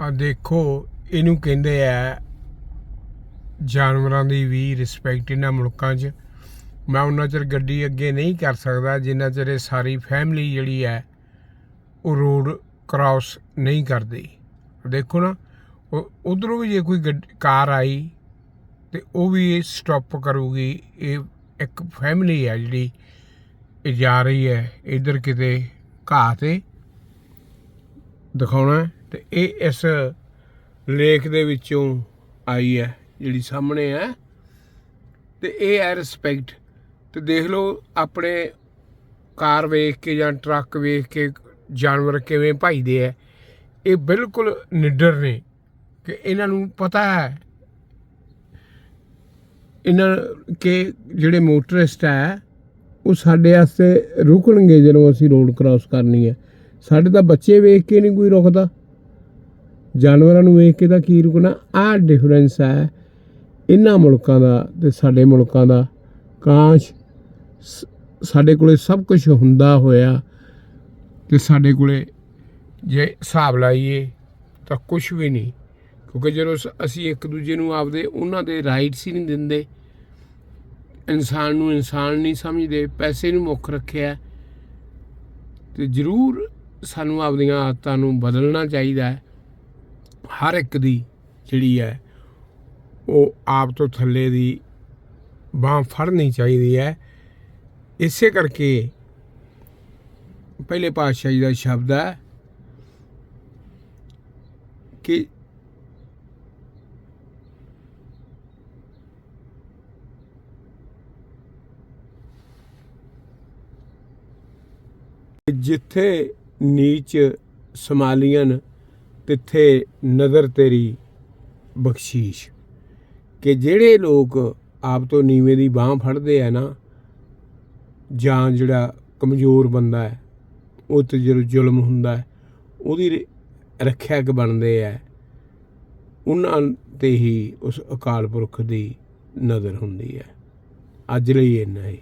ਆ ਦੇਖੋ, ਇਹਨੂੰ ਕਹਿੰਦੇ ਆ ਜਾਨਵਰਾਂ ਦੀ ਵੀ ਰਿਸਪੈਕਟ ਇਹਨਾਂ ਮੁਲਕਾਂ 'ਚ। ਮੈਂ ਉਹਨਾਂ ਚਿਰ ਗੱਡੀ ਅੱਗੇ ਨਹੀਂ ਕਰ ਸਕਦਾ ਜਿੰਨਾ ਚਿਰ ਇਹ ਸਾਰੀ ਫੈਮਿਲੀ ਜਿਹੜੀ ਹੈ, ਉਹ ਰੋਡ ਕ੍ਰਾਸ ਨਹੀਂ ਕਰਦੀ। ਦੇਖੋ ਨਾ ਉਧਰੋਂ ਵੀ ਜੇ ਕੋਈ ਗੱਡ- ਕਾਰ ਆਈ, ਤੇ ਉਹ ਵੀ ਇਹ ਸਟਾਪ ਕਰੂਗੀ। ਇਹ ਇੱਕ ਫੈਮਿਲੀ ਹੈ ਜਿਹੜੀ, ਇਹ ਜਾ ਰਹੀ ਹੈ, ਇਧਰ ਕਿਤੇ ਘਾਹ ਤੇ ਦਿਖਾਉਣਾ। ਤੇ ਇਹ ਇਸ ਲੇਖ ਦੇ ਵਿੱਚੋਂ ਆਈ ਹੈ, ਜਿਹੜੀ ਸਾਹਮਣੇ ਹੈ। ਤੇ ਇਹ ਹੈ ਰਿਸਪੈਕਟ ਤੇ ਦੇਖ ਲਓ, ਆਪਣੇ ਕਾਰ ਵੇਖ ਕੇ ਜਾਂ ਟਰੱਕ ਵੇਖ ਕੇ ਜਾਨਵਰ ਕਿਵੇਂ ਭਾਈਦੇ ਆ ਇਹ ਬਿਲਕੁਲ ਨਿੱਡਰ ਨੇ ਕਿ ਇਹਨਾਂ ਨੂੰ ਪਤਾ ਹੈ। ਇਹਨਾਂ ਕਿ ਜਿਹੜੇ ਮੋਟਰਿਸਟ ਹੈ, ਉਹ ਸਾਡੇ ਵਾਸਤੇ ਰੁਕਣਗੇ ਜਦੋਂ ਅਸੀਂ ਰੋਡ ਕ੍ਰਾਸ ਕਰਨੀ ਹੈ। ਸਾਡੇ ਤਾਂ ਬੱਚੇ ਵੇਖ ਕੇ ਨਹੀਂ ਕੋਈ ਰੁਕਦਾ। ਜਾਨਵਰਾਂ ਨੂੰ ਵੇਖ ਕੇ ਤਾਂ ਕੀ ਰੁਕਣਾ? ਆਹ ਡਿਫਰੈਂਸ ਹੈ। ਇਹਨਾਂ ਮੁਲਕਾਂ ਦਾ ਤੇ ਸਾਡੇ ਮੁਲਕਾਂ ਦਾ। ਕਾਸ਼ ਸ- ਸਾਡੇ ਕੋਲੇ ਸਭ ਕੁਝ ਹੁੰਦਾ ਹੋਇਆ ਤੇ ਸਾਡੇ ਕੋਲੇ ਜੇ ਹਿਸਾਬ ਲਾਈਏ ਤਾਂ ਕੁਝ ਵੀ ਨਹੀਂ। ਕਿਉਂਕਿ ਜਦੋਂ ਸ- ਅਸੀਂ ਇੱਕ ਦੂਜੇ ਨੂੰ ਆਪਦੇ ਉਹਨਾਂ ਦੇ ਰਾਈਟਸ ਹੀ ਨਹੀਂ ਦਿੰਦੇ। ਇਨਸਾਨ ਨੂੰ ਇਨਸਾਨ ਨਹੀਂ ਸਮਝਦੇ, ਪੈਸੇ ਨੂੰ ਮੁੱਖ ਰੱਖਿਆ। ਤੇ ਜ਼ਰੂਰ ਸਾਨੂੰ ਆਪਦੀਆਂ ਆਦਤਾਂ ਨੂੰ ਬਦਲਣਾ ਚਾਹੀਦਾ ਹੈ। ਹਰ ਇੱਕ ਦੀ ਜਿਹੜੀ ਹੈ, ਉਹ ਆਪ ਤੋਂ ਥੱਲੇ ਦੀ ਬਾਹ ਫੜਨੀ ਚਾਹੀਦੀ ਹੈ। ਇਸੇ ਕਰਕੇ ਪਹਿਲੇ ਪਾਤਸ਼ਾਹ ਜੀ ਦਾ ਸ਼ਬਦ ਹੈ ਕਿ ਜਿੱਥੇ ਨੀਚ ਸਮਾਲੀਅਨ ਤਿੱਥੇ ਨਜ਼ਰ ਤੇਰੀ ਬਖਸ਼ੀਸ਼। ਕਿ ਜਿਹੜੇ ਲੋਕ ਆਪ ਤੋਂ ਨੀਵੇਂ ਦੀ ਬਾਹ ਫੜਦੇ ਆ ਨਾ, ਜਾਂ ਜਿਹੜਾ ਕਮਜ਼ੋਰ ਬੰਦਾ ਹੈ, ਉਹ ਤੇ ਜਦੋਂ ਜ਼ੁਲਮ ਹੁੰਦਾ ਹੈ, ਉਹਦੀ ਰ- ਰੱਖਿਅਕ ਬਣਦੇ ਆ। ਉਹਨਾਂ ਤੇ ਹੀ ਉਸ ਅਕਾਲ ਪੁਰਖ ਦੀ ਨਜ਼ਰ ਹੁੰਦੀ ਹੈ। ਅੱਜ ਲਈ ਇੰਨਾ ਹੀ।